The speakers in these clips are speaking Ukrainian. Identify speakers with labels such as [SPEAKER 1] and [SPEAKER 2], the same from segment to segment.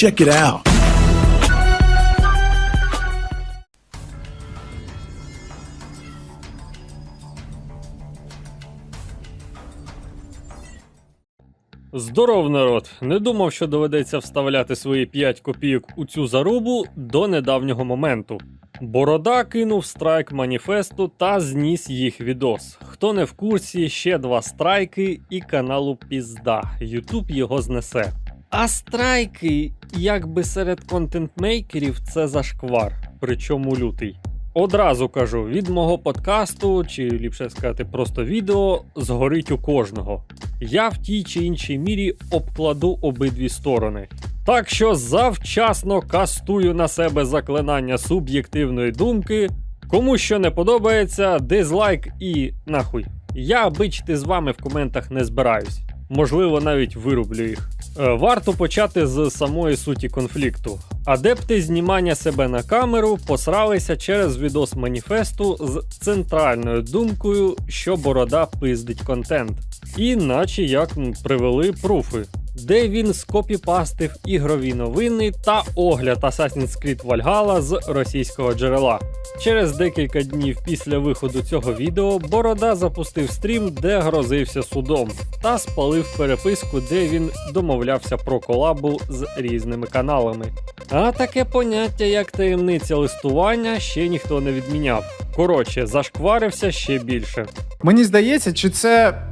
[SPEAKER 1] Check it out.
[SPEAKER 2] Здоров, народ! Не думав, що доведеться вставляти свої 5 копійок у цю зарубу до недавнього моменту. Борода кинув страйк маніфесту та зніс їх відос. Хто не в курсі, ще два страйки і каналу Пізда. Ютуб його знесе. А страйки, якби серед контентмейкерів, це зашквар, причому лютий. Одразу кажу, від мого подкасту, чи ліпше сказати, просто відео, згорить у кожного. Я в тій чи іншій мірі обкладу обидві сторони. Так що завчасно кастую на себе заклинання суб'єктивної думки. Кому що не подобається, дизлайк і нахуй. Я бичити з вами в коментах не збираюсь. Можливо, навіть вирублю їх. Е, Варто почати з самої суті конфлікту. Адепти знімання себе на камеру посралися через відос маніфесту з центральною думкою, що борода пиздить контент. І наче як привели пруфи, де він скопіпастив ігрові новини та огляд Assassin's Creed Valhalla з російського джерела. Через декілька днів після виходу цього відео Борода запустив стрім, де грозився судом, та спалив переписку, де він домовлявся про колабу з різними каналами. А таке поняття, як таємниця листування, ще ніхто не відміняв. Коротше, зашкварився ще більше.
[SPEAKER 3] Мені здається, чи це.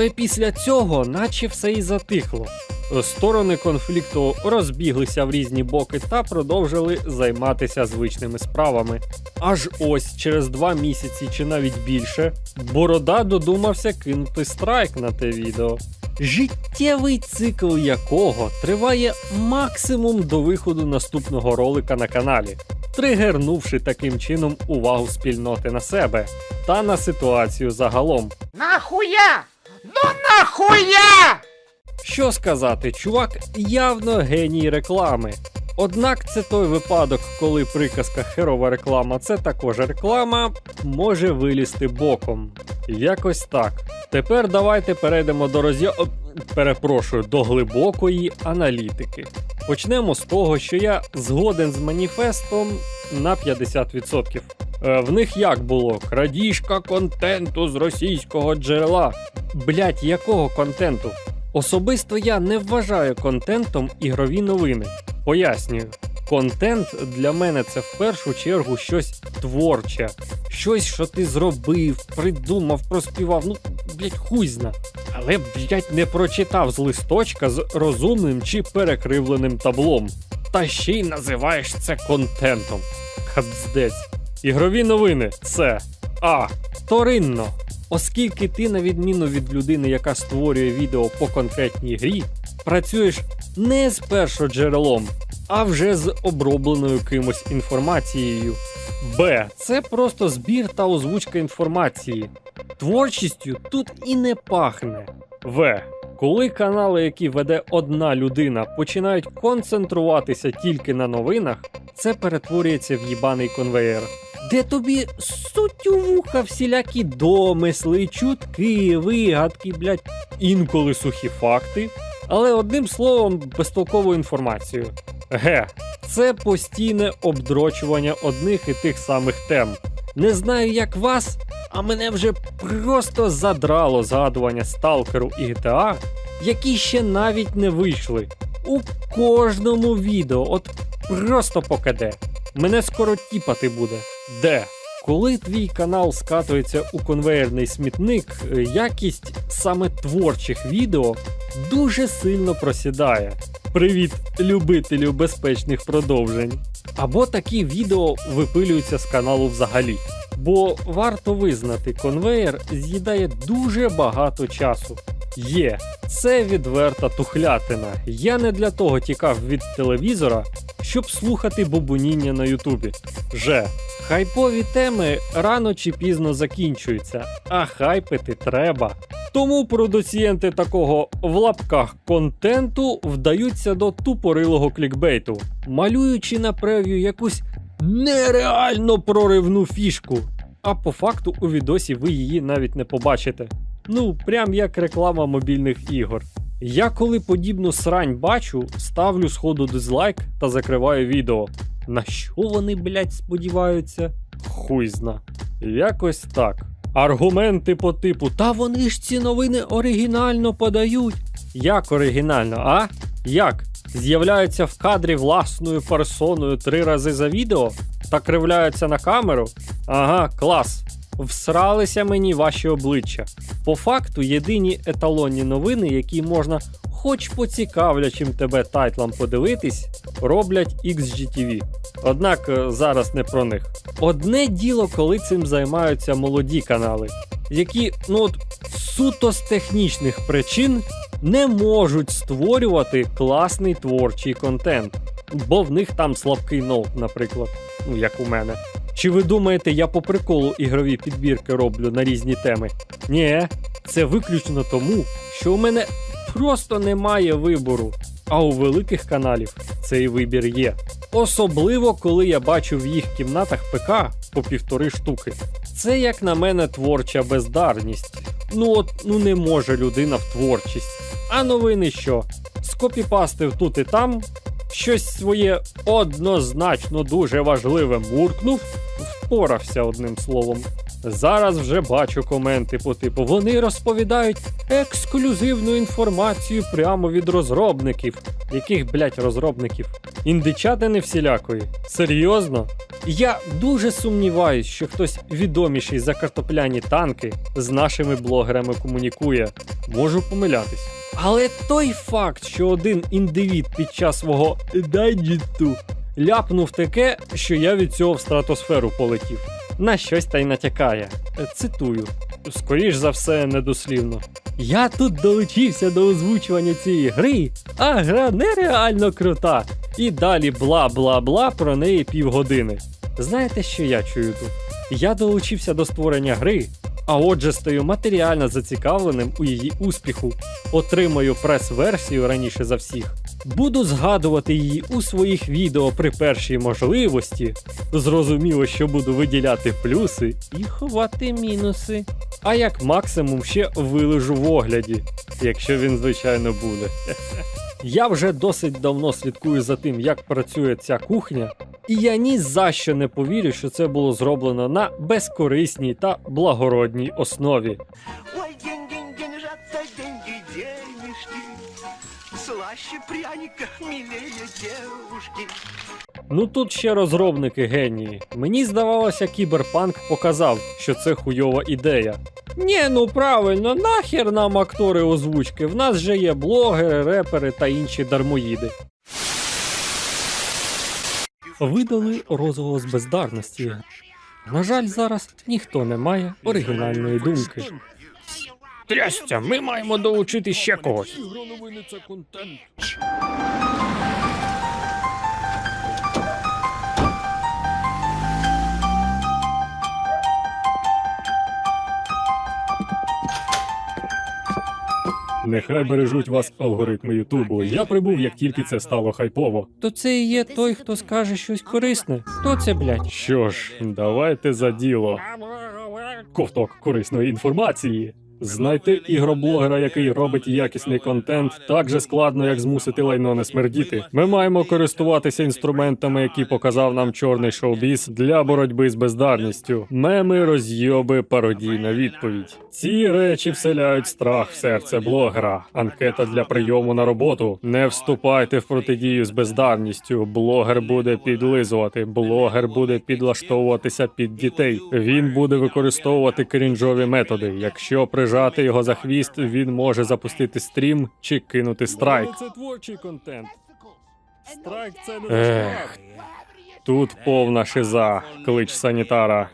[SPEAKER 2] Але після цього, наче все і затихло. Сторони конфлікту розбіглися в різні боки та продовжили займатися звичними справами. Аж ось через два місяці чи навіть більше Борода додумався кинути страйк на те відео, життєвий цикл якого триває максимум до виходу наступного ролика на каналі, тригернувши таким чином увагу спільноти на себе та на ситуацію загалом.
[SPEAKER 4] Нахуя? Ну нахуя?
[SPEAKER 2] Що сказати, чувак явно геній реклами. Однак це той випадок, коли приказка херова реклама це також реклама, може вилізти боком. Якось так. Тепер давайте перейдемо до роз'я... Перепрошую, до глибокої аналітики. Почнемо з того, що я згоден з маніфестом на 50%. Е, В них як було? Крадіжка контенту з російського джерела. Блять, якого контенту? Особисто я не вважаю контентом ігрові новини. Пояснюю, контент для мене це в першу чергу щось творче, щось, що ти зробив, придумав, проспівав. Ну, блять, хуй зна. Але, блять, не прочитав з листочка з розумним чи перекривленим таблом. Та ще й називаєш це контентом. Кабздець. Ігрові новини це А. Вторинно. Оскільки ти, на відміну від людини, яка створює відео по конкретній грі, працюєш не з першоджерелом, а вже з обробленою кимось інформацією. Б. Це просто збір та озвучка інформації. Творчістю тут і не пахне. В. Коли канали, які веде одна людина, починають концентруватися тільки на новинах, це перетворюється в їбаний конвеєр. Де тобі суть у вуха всілякі домисли, чутки, вигадки, блядь, інколи сухі факти, але одним словом, безтолкову інформацію. Г. Це постійне обдрочування одних і тих самих тем. Не знаю, як вас, а мене вже просто задрало згадування сталкеру і GTA, які ще навіть не вийшли. У кожному відео, от просто покаде. Мене скоро тіпати буде. Де? Коли твій канал скатується у конвейерний смітник, якість саме творчих відео дуже сильно просідає. Привіт, любителю безпечних продовжень. Або такі відео випилюються з каналу взагалі. Бо варто визнати, конвеєр з'їдає дуже багато часу. Є, це відверта тухлятина. Я не для того тікав від телевізора, щоб слухати бубуніння на Ютубі. Же, хайпові теми рано чи пізно закінчуються, а хайпити треба. Тому продуцієнти такого в лапках контенту вдаються до тупорилого клікбейту, малюючи на прев'ю якусь нереально проривну фішку. А по факту у відосі ви її навіть не побачите. Ну, прям як реклама мобільних ігор. Я коли подібну срань бачу, ставлю сходу дизлайк та закриваю відео. На що вони, блять, сподіваються? Хуй зна. Якось так. Аргументи по типу, та вони ж ці новини оригінально подають. Як оригінально, а? Як? З'являються в кадрі власною персоною три рази за відео та кривляються на камеру? Ага, клас. Всралися мені ваші обличчя. По факту, єдині еталонні новини, які можна, хоч поцікавлячим тебе тайтлам подивитись, роблять XGTV. Однак е, зараз не про них. Одне діло, коли цим займаються молоді канали, які, ну от суто з технічних причин не можуть створювати класний творчий контент, бо в них там слабкий ноут, наприклад, ну як у мене. Чи ви думаєте, я по приколу ігрові підбірки роблю на різні теми? Ні, це виключно тому, що у мене просто немає вибору. А у великих каналів цей вибір є. Особливо, коли я бачу в їх кімнатах ПК по півтори штуки. Це, як на мене, творча бездарність. Ну от ну не може людина в творчість. А новини що? Скопіпастив тут і там, щось своє однозначно дуже важливе муркнув, впорався одним словом. Зараз вже бачу коменти по типу вони розповідають ексклюзивну інформацію прямо від розробників. Яких, блять, розробників? Індичатини всілякої. Серйозно? Я дуже сумніваюсь, що хтось відоміший за картопляні танки з нашими блогерами комунікує. Можу помилятись. Але той факт, що один індивід під час свого дайджіту ляпнув таке, що я від цього в стратосферу полетів. На щось та й натякає. Цитую. Скоріш за все, недослівно. Я тут долучився до озвучування цієї гри, а гра нереально крута. І далі бла-бла-бла про неї півгодини. Знаєте, що я чую тут? Я долучився до створення гри, а отже стаю матеріально зацікавленим у її успіху. Отримаю прес-версію раніше за всіх. Буду згадувати її у своїх відео при першій можливості. Зрозуміло, що буду виділяти плюси і ховати мінуси. А як максимум ще вилежу в огляді, якщо він, звичайно, буде. Я вже досить давно слідкую за тим, як працює ця кухня, і я ні за що не повірю, що це було зроблено на безкорисній та благородній основі.
[SPEAKER 1] Ой, день-день, деньжата, деньги, Слаще пряника, милее девушки
[SPEAKER 2] Ну тут ще розробники генії. Мені здавалося, кіберпанк показав, що це хуйова ідея. Ні, ну правильно, нахер нам актори озвучки. В нас же є блогери, репери та інші дармоїди. Видали розголос бездарності. На жаль, зараз ніхто не має оригінальної думки. Трястя, ми маємо долучити ще когось.
[SPEAKER 5] Нехай бережуть вас алгоритми Ютубу. Я прибув, як тільки це стало хайпово.
[SPEAKER 2] То це і є той, хто скаже щось корисне. Хто це, блядь?
[SPEAKER 5] Що ж, давайте за діло. Ковток корисної інформації. Знайти ігроблогера, який робить якісний контент, так же складно, як змусити лайно не смердіти. Ми маємо користуватися інструментами, які показав нам чорний шоу-біз для боротьби з бездарністю. Меми, розйоби, пародійна відповідь. Ці речі вселяють страх в серце блогера. Анкета для прийому на роботу. Не вступайте в протидію з бездарністю. Блогер буде підлизувати, блогер буде підлаштовуватися під дітей. Він буде використовувати крінжові методи. Якщо прижати його за хвіст, він може запустити стрім чи кинути страйк. Це творчий контент. Страйк це не Ех, Тут повна шиза, клич санітара.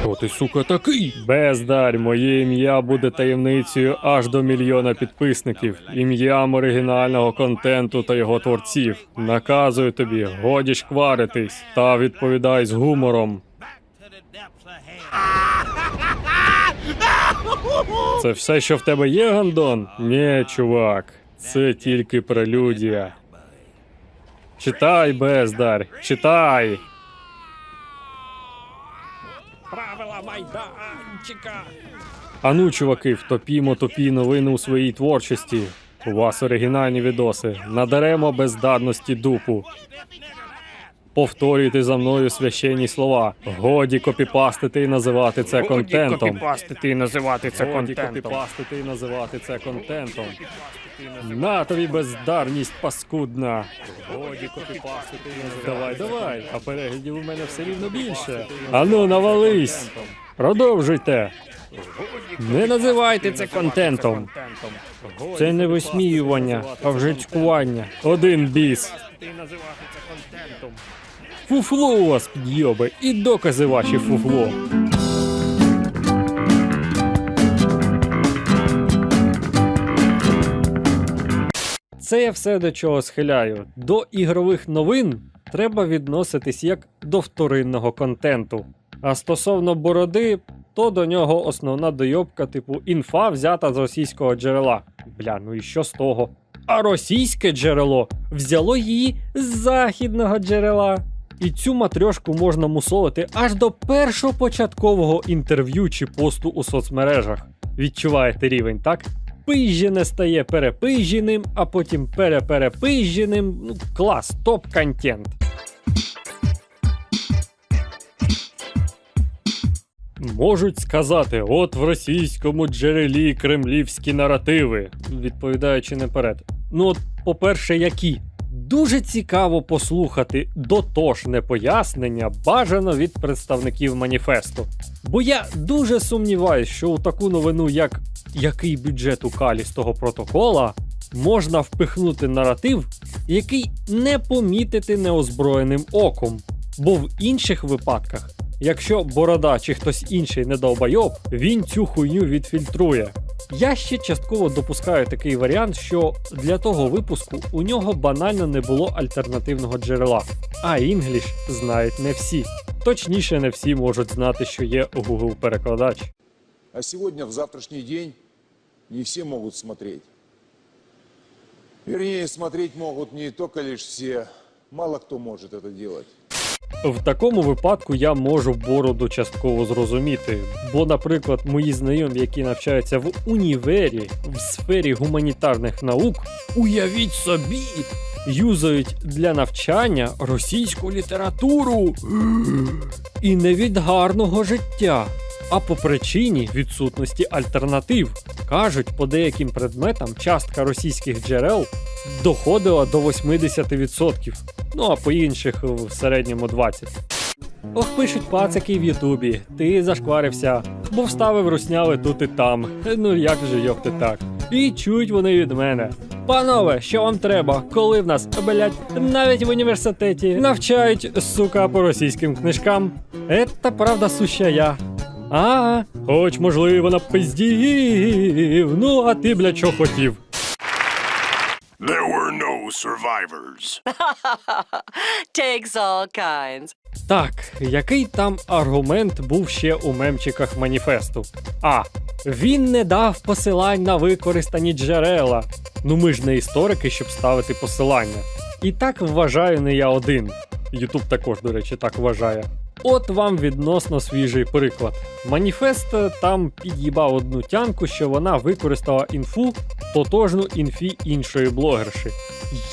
[SPEAKER 5] Хто ти, сука, такий? Бездарь, моє ім'я буде таємницею аж до мільйона підписників, ім'ям оригінального контенту та його творців. Наказую тобі, годі шкваритись та відповідай з гумором. Це все, що в тебе є, Гандон? Ні, чувак, це тільки прелюдія. Читай, бездар, читай.
[SPEAKER 2] Правила майданчика.
[SPEAKER 5] Ану, чуваки, втопімо тупі новини у своїй творчості. У вас оригінальні відоси. Надаремо бездарності дупу. Повторюйте за мною священні слова. Годі копіпастити і називати це контентом.
[SPEAKER 2] Копіпастити і називати це
[SPEAKER 5] Годі
[SPEAKER 2] контентом.
[SPEAKER 5] копіпастити і називати це контентом. На тобі бездарність паскудна. Годі копіпастити і називати Давай, давай, а переглядів у мене все рівно більше. Ану, навались. Продовжуйте.
[SPEAKER 2] Не називайте це контентом. Це не висміювання, а вжицькування.
[SPEAKER 5] Один біс. Фуфло у вас підйоби і докази ваші фуфло.
[SPEAKER 2] Це я все до чого схиляю. До ігрових новин треба відноситись як до вторинного контенту. А стосовно бороди, то до нього основна дойобка, типу інфа взята з російського джерела. Бля, ну і що з того? А російське джерело взяло її з західного джерела. І цю матрьошку можна мусолити аж до першопочаткового інтерв'ю чи посту у соцмережах. Відчуваєте рівень, так? Пижжене стає перепижженим, а потім переперепижженим. Ну, клас, топ-контент.
[SPEAKER 5] Можуть сказати, от в російському джерелі кремлівські наративи.
[SPEAKER 2] відповідаючи наперед. Ну, от, по-перше, які? Дуже цікаво послухати дотошне пояснення бажано від представників маніфесту. Бо я дуже сумніваюся, що у таку новину, як який бюджет у калі з того протокола, можна впихнути наратив, який не помітити неозброєним оком. Бо в інших випадках, якщо борода чи хтось інший не довбайоб, він цю хуйню відфільтрує. Я ще частково допускаю такий варіант, що для того випуску у нього банально не було альтернативного джерела, а інгліш знають не всі. Точніше, не всі можуть знати, що є Google перекладач.
[SPEAKER 6] А сегодня, в завтрашний день, не все могут смотреть. Вернее, смотреть могут не только лишь все, мало кто может это делать.
[SPEAKER 2] В такому випадку я можу бороду частково зрозуміти, бо, наприклад, мої знайомі, які навчаються в універі в сфері гуманітарних наук, уявіть собі, юзають для навчання російську літературу. І не від гарного життя, а по причині відсутності альтернатив. Кажуть, по деяким предметам частка російських джерел доходила до 80%, ну а по інших в середньому 20%. Ох, пишуть пацики в Ютубі, ти зашкварився, бо вставив русняли тут і там. Ну як же йопти так? І чують вони від мене. Панове, що вам треба, коли в нас, блять, навіть в університеті навчають, сука, по російським книжкам. Ета правда суща я. А, хоч можливо напиздів, ну а ти, блядь, що хотів.
[SPEAKER 7] There were no survivors.
[SPEAKER 8] Takes all kinds.
[SPEAKER 2] Так, який там аргумент був ще у мемчиках маніфесту? А. Він не дав посилань на використані джерела. Ну ми ж не історики, щоб ставити посилання. І так вважаю не я один. Ютуб також, до речі, так вважає. От вам відносно свіжий приклад. Маніфест е, там під'їбав одну тянку, що вона використала інфу, тотожну інфі іншої блогерші.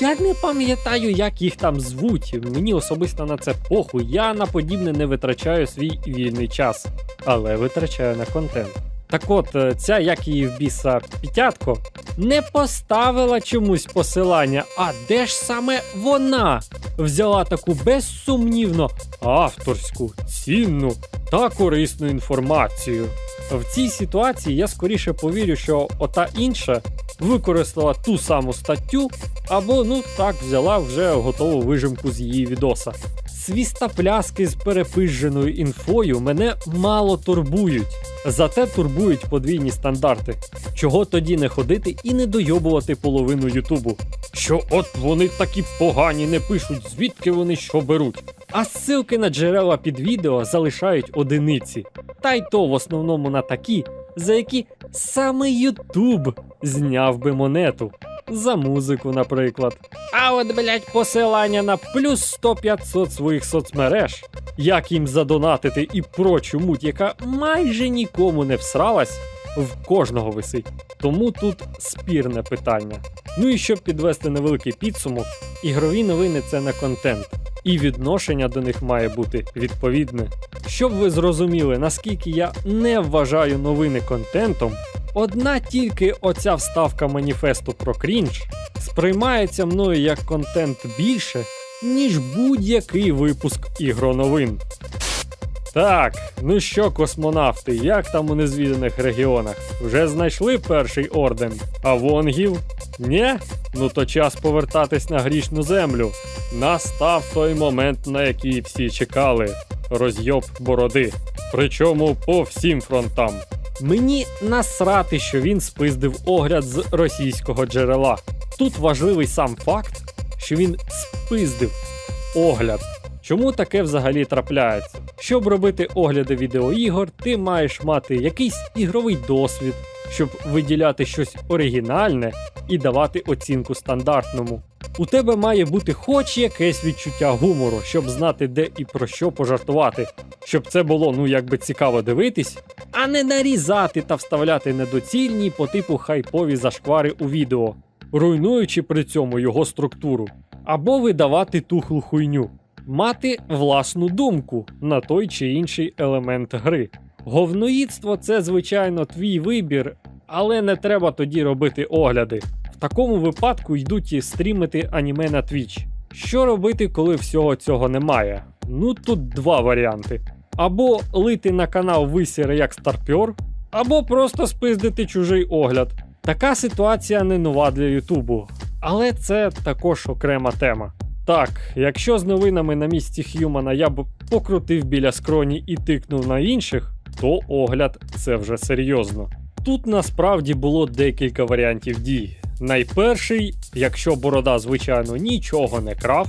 [SPEAKER 2] Я не пам'ятаю, як їх там звуть. Мені особисто на це похуй. Я на подібне не витрачаю свій вільний час, але витрачаю на контент. Так от, е, ця як її в біса п'ятятко не поставила чомусь посилання. А де ж саме вона взяла таку безсумнівно авторську, цінну та корисну інформацію? В цій ситуації я скоріше повірю, що ота інша використала ту саму статтю, або ну так взяла вже готову вижимку з її відоса. Свістопляски з перепиженою інфою мене мало турбують, зате турбують подвійні стандарти. Чого тоді не ходити і не дойобувати половину Ютубу? Що от вони такі погані не пишуть, звідки вони що беруть. А ссылки на джерела під відео залишають одиниці. Та й то в основному на такі, за які саме Ютуб зняв би монету. За музику, наприклад. А от, блять, посилання на плюс 100-500 своїх соцмереж, як їм задонатити і прочу муть, яка майже нікому не всралась, в кожного висить. Тому тут спірне питання. Ну і щоб підвести невеликий підсумок, ігрові новини це не контент, і відношення до них має бути відповідне. Щоб ви зрозуміли, наскільки я не вважаю новини контентом, одна тільки оця вставка маніфесту про крінж сприймається мною як контент більше, ніж будь-який випуск ігроновин. Так, ну що, космонавти, як там у незвіданих регіонах? Вже знайшли перший орден? А вонгів? Нє? Ну то час повертатись на грішну землю. Настав той момент, на який всі чекали. Розйоб бороди. Причому по всім фронтам. Мені насрати, що він спиздив огляд з російського джерела. Тут важливий сам факт, що він спиздив огляд. Чому таке взагалі трапляється? Щоб робити огляди відеоігор, ти маєш мати якийсь ігровий досвід, щоб виділяти щось оригінальне і давати оцінку стандартному. У тебе має бути хоч якесь відчуття гумору, щоб знати, де і про що пожартувати, щоб це було ну якби цікаво дивитись, а не нарізати та вставляти недоцільні по типу хайпові зашквари у відео, руйнуючи при цьому його структуру, або видавати тухлу хуйню мати власну думку на той чи інший елемент гри. Говноїдство це, звичайно, твій вибір, але не треба тоді робити огляди. В такому випадку йдуть і стрімити аніме на Twitch. Що робити, коли всього цього немає? Ну тут два варіанти: або лити на канал висіре як старпьор, або просто спиздити чужий огляд. Така ситуація не нова для Ютубу, але це також окрема тема. Так, якщо з новинами на місці Х'юмана я б покрутив біля скроні і тикнув на інших, то огляд це вже серйозно. Тут насправді було декілька варіантів дій. Найперший, якщо борода, звичайно, нічого не крав,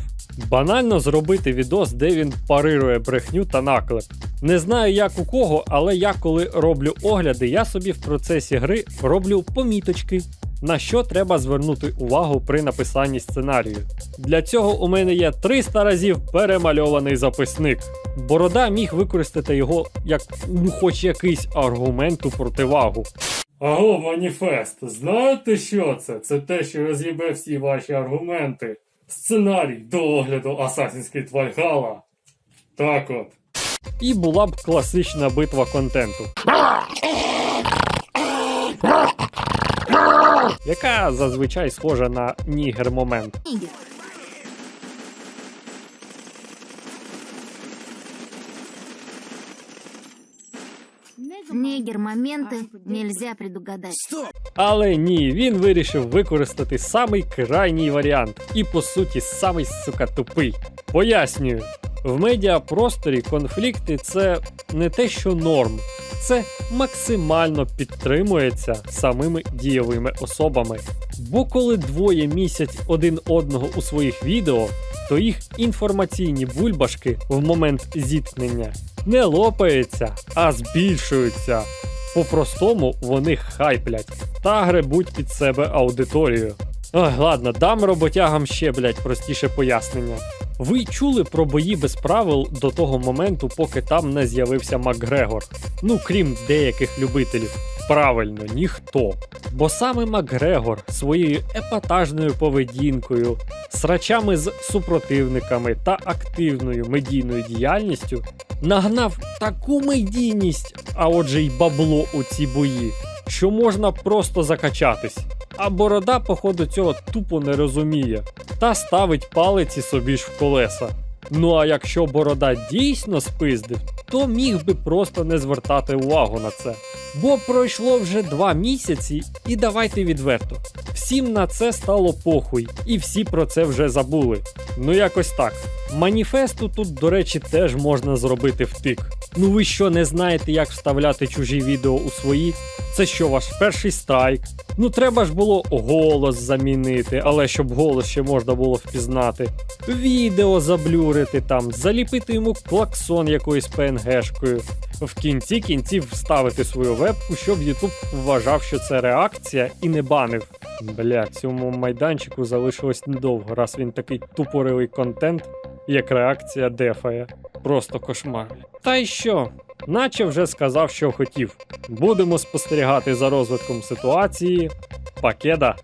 [SPEAKER 2] банально зробити відос, де він парирує брехню та наклеп. Не знаю як у кого, але я коли роблю огляди, я собі в процесі гри роблю поміточки. На що треба звернути увагу при написанні сценарію. Для цього у мене є 300 разів перемальований записник. Борода міг використати його як ну, хоч якийсь аргумент у противагу. Аго, маніфест, знаєте що це? Це те, що роз'їбе всі ваші аргументи. Сценарій до огляду Assassin's Creed Valhalla. Так от. І була б класична битва контенту. Яка зазвичай схожа на нігер момент.
[SPEAKER 8] Нигер моменты нельзя предугадать.
[SPEAKER 2] Але ні, він вирішив використати самий крайній варіант і по суті самий сука тупий. Пояснюю, в медіапросторі конфлікти це не те, що норм, це максимально підтримується самими дієвими особами. Бо коли двоє місять один одного у своїх відео, то їх інформаційні бульбашки в момент зіткнення не лопаються, а збільшуються. По-простому вони хайплять та гребуть під себе аудиторію. Ой, ладно, дам роботягам ще, блять, простіше пояснення. Ви чули про бої без правил до того моменту, поки там не з'явився Макгрегор. Ну, крім деяких любителів. Правильно, ніхто. Бо саме Макгрегор своєю епатажною поведінкою, срачами з супротивниками та активною медійною діяльністю нагнав таку медійність, а отже й бабло у ці бої, що можна просто закачатись. А борода, походу, цього тупо не розуміє та ставить палиці собі ж в колеса. Ну а якщо борода дійсно спиздив, то міг би просто не звертати увагу на це. Бо пройшло вже два місяці, і давайте відверто. Всім на це стало похуй, і всі про це вже забули. Ну якось так. Маніфесту тут, до речі, теж можна зробити втик. Ну ви що не знаєте, як вставляти чужі відео у свої? Це що, ваш перший страйк? Ну треба ж було голос замінити, але щоб голос ще можна було впізнати. Відео заблюрити там, заліпити йому клаксон якоюсь ПНГшкою. в кінці кінців вставити свою вебку, щоб Ютуб вважав, що це реакція і не банив. Бля, цьому майданчику залишилось недовго, раз він такий тупорилий контент, як реакція дефає. Просто кошмар. Та й що? Наче вже сказав, що хотів. Будемо спостерігати за розвитком ситуації. Пакеда.